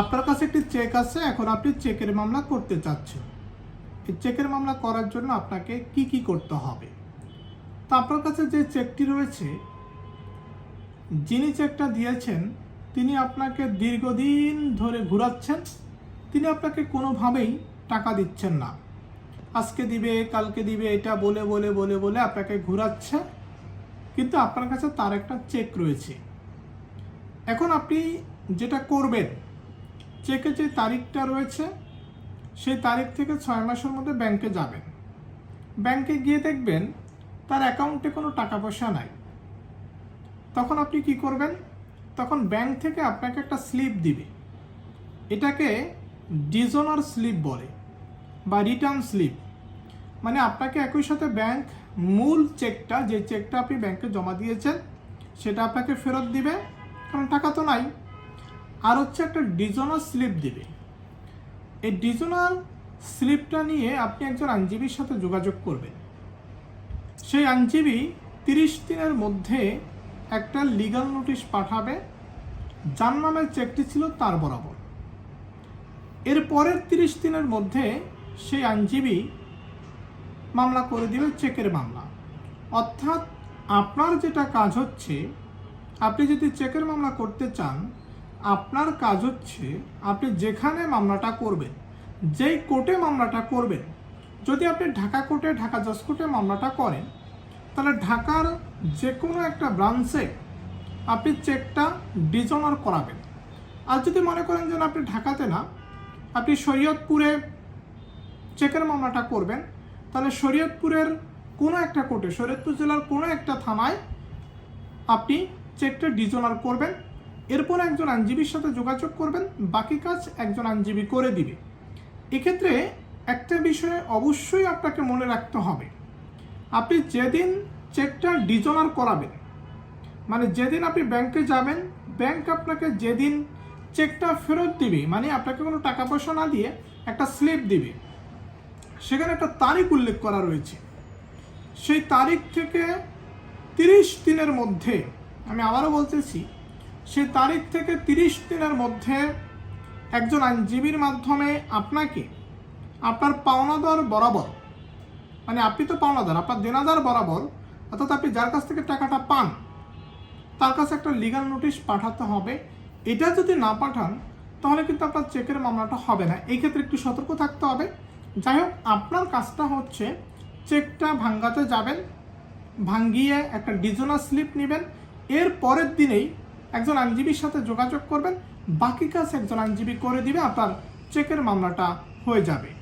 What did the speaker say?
আপনার কাছে একটি চেক আছে, এখন আপনি চেকের মামলা করতে চাচ্ছেন। এই চেকের মামলা করার জন্য আপনাকে কি কি করতে হবে? তো আপনার কাছে যে চেকটি রয়েছে, যিনি চেকটা দিয়েছেন, তিনি আপনাকে দীর্ঘদিন ধরে ঘুরাচ্ছেন, তিনি আপনাকে কোনোভাবেই টাকা দিচ্ছেন না। আজকে দিবে, কালকে দিবে, এটা বলে বলে বলে বলে আপনাকে ঘুরাচ্ছে, কিন্তু আপনার কাছে তার একটা চেক রয়েছে। এখন আপনি যেটা করবেন চেকে যে তারিখটা রয়েছে, সেই তারিখ থেকে ছয় মাসের মধ্যে ব্যাংকে যাবেন। ব্যাংকে গিয়ে দেখবেন তার অ্যাকাউন্টে কোনো টাকা পয়সা নাই। তখন আপনি কি করবেন? তখন ব্যাংক থেকে আপনাকে একটা স্লিপ দিবে। এটাকে ডিজোনার স্লিপ বলে বা রিটার্ন স্লিপ। মানে আপনাকে একই সাথে ব্যাংক মূল চেকটা, যে চেকটা আপনি ব্যাংকে জমা দিয়েছেন, সেটা আপনাকে ফেরত দিবে, কারণ টাকা তো নাই। আর হচ্ছে একটা ডিজোনাল স্লিপ দিবে। এই ডিজোনাল স্লিপটা নিয়ে আপনি একজন আইনজীবীর সাথে যোগাযোগ করবেন। সেই আইনজীবী তিরিশ দিনের মধ্যে একটা লিগাল নোটিশ পাঠাবে, যার নামের চেকটি ছিল তার বরাবর। এর পরের তিরিশ দিনের মধ্যে সেই আইনজীবী মামলা করে দিবে চেকের মামলা। অর্থাৎ আপনার যেটা কাজ হচ্ছে, আপনি যদি চেকের মামলা করতে চান আপনার কাজ হচ্ছে আপনি যেখানে মামলাটা করবেন, যেই কোর্টে মামলাটা করবেন, যদি আপনি ঢাকা কোর্টে, ঢাকা জজ কোর্টে মামলাটা করেন, তাহলে ঢাকার যে কোনো একটা ব্রাঞ্চে আপনি চেকটা ডিজনার করাবেন। আর যদি মনে করেন যে আপনি ঢাকাতে না, আপনি শরীয়তপুরে চেকের মামলাটা করবেন, তাহলে শরীয়তপুরের কোনো একটা কোর্টে, শরীয়তপুর জেলার কোনো একটা থানায় আপনি চেকটা ডিজনার করবেন এরপর একজন আইনজীবীর সাথে যোগাযোগ করবেন, বাকি কাজ একজন আইনজীবী করে দিবে। এক্ষেত্রে একটা বিষয়ে অবশ্যই আপনাকে মনে রাখতে হবে। আপনি যেদিন চেকটা ডিজনার করাবেন মানে যেদিন আপনি ব্যাংকে যাবেন ব্যাংক আপনাকে যেদিন চেকটা ফেরত দিবে মানে আপনাকে কোনো টাকা পয়সা না দিয়ে একটা স্লিপ দিবে, সেখানে একটা তারিখ উল্লেখ করা রয়েছে। সেই তারিখ থেকে তিরিশ দিনের মধ্যে, আমি আবারও বলতেছি সেই তারিখ থেকে তিরিশ দিনের মধ্যে একজন আইনজীবীর মাধ্যমে আপনাকে আপনার পাওনাদার বরাবর মানে আপনি তো পাওনাদার, আপনার দেনাদার বরাবর, অর্থাৎ আপনি যার কাছ থেকে টাকাটা পান, তার কাছে একটা লিগাল নোটিশ পাঠাতে হবে। এটা যদি না পাঠান, তাহলে কিন্তু আপনার চেকের মামলাটা হবে না। এই ক্ষেত্রে একটু সতর্ক থাকতে হবে। যাই হোক, আপনার কাজটা হচ্ছে চেকটা ভাঙ্গাতে যাবেন, ভাঙ্গিয়ে একটা ডিজোনাল স্লিপ নেবেন। এর পরের দিনেই একজন আইনজীবীর সাথে যোগাযোগ করবেন, বাকি কাজ একজন আইনজীবী করে দিবে, আপনার চেকের মামলাটা হয়ে যাবে।